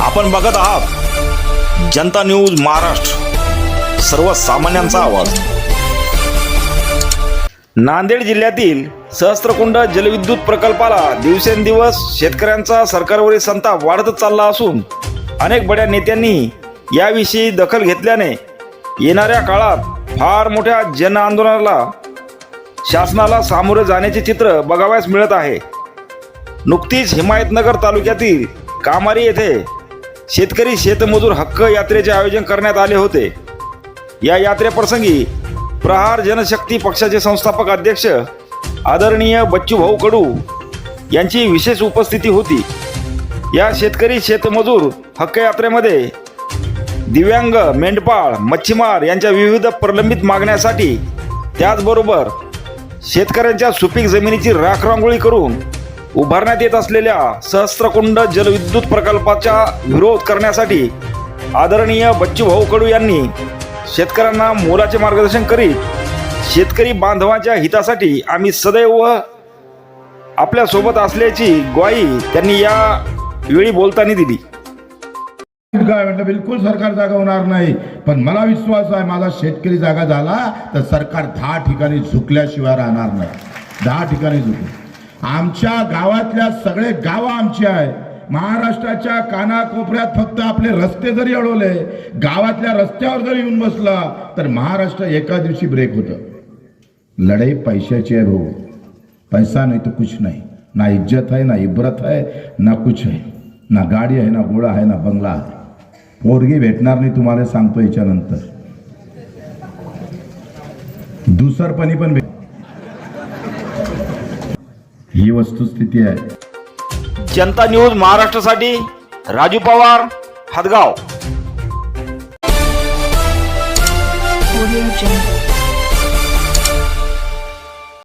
आपण बघत आहात. जनता न्यूज महाराष्ट्र. सर्वसामान्यांचा आवाज. नांदेड जिल्ह्यातील सहस्त्रकुंड जलविद्युत प्रकल्पाला दिवसेंदिवस शेतकऱ्यांचा सरकारवरील संताप वाढतच चालला असून अनेक बड्या नेत्यांनी याविषयी दखल घेतल्याने येणाऱ्या काळात फार मोठ्या जन आंदोलनाला शासनाला सामोरे जाण्याचे चित्र बघावयास मिळत आहे. नुकतीच हिमायतनगर तालुक्यातील कामारी येथे शेतकरी शेतमजूर हक्क यात्रेचे आयोजन करण्यात आले होते. या यात्रेप्रसंगी प्रहार जनशक्ती पक्षाचे संस्थापक अध्यक्ष आदरणीय बच्चूभाऊ कडू यांची विशेष उपस्थिती होती. या शेतकरी शेतमजूर हक्क यात्रेमध्ये दिव्यांग मेंढपाळ मच्छीमार यांच्या विविध प्रलंबित मागण्यासाठी त्याचबरोबर शेतकऱ्यांच्या सुपीक जमिनीची राखरांगोळी करून उभारण्यात येत असलेल्या सहस्त्रकुंड जलविद्युत प्रकल्पाचा विरोध करण्यासाठी आदरणीय बच्चूभाऊ कडू यांनी शेतकऱ्यांना मोलाचे मार्गदर्शन करीत शेतकरी बांधवांच्या हितासाठी आम्ही सदैव आपल्यासोबत असल्याची ग्वाही त्यांनी या वेळी बोलताना दिली. काय म्हटलं बिलकुल सरकार जागा होणार नाही पण मला विश्वास आहे माझा शेतकरी जागा झाला तर सरकार दहा ठिकाणी झुकल्याशिवाय राहणार नाही. दहा ठिकाणी झुकलं आमच्या गावातल्या सगळे गावं आमची आहे. महाराष्ट्राच्या कानाकोपऱ्यात फक्त आपले रस्ते जरी अडवले गावातल्या रस्त्यावर जरी येऊन बसला तर महाराष्ट्र एका दिवशी ब्रेक होतं. लढाई पैशाची आहे भाऊ. पैसा नाही तो कुछ नाही. ना इज्जत आहे ना इब्रत आहे ना कुछ आहे. ना गाडी आहे ना घोडा आहे ना बंगला आहे. पोरगी भेटणार नाही तुम्हाला सांगतो याच्यानंतर. दुसरपणी पण भेट ही वस्तुस्थिती आहे जनता न्यूज महाराष्ट्रासाठी राजू पवार हदगाव.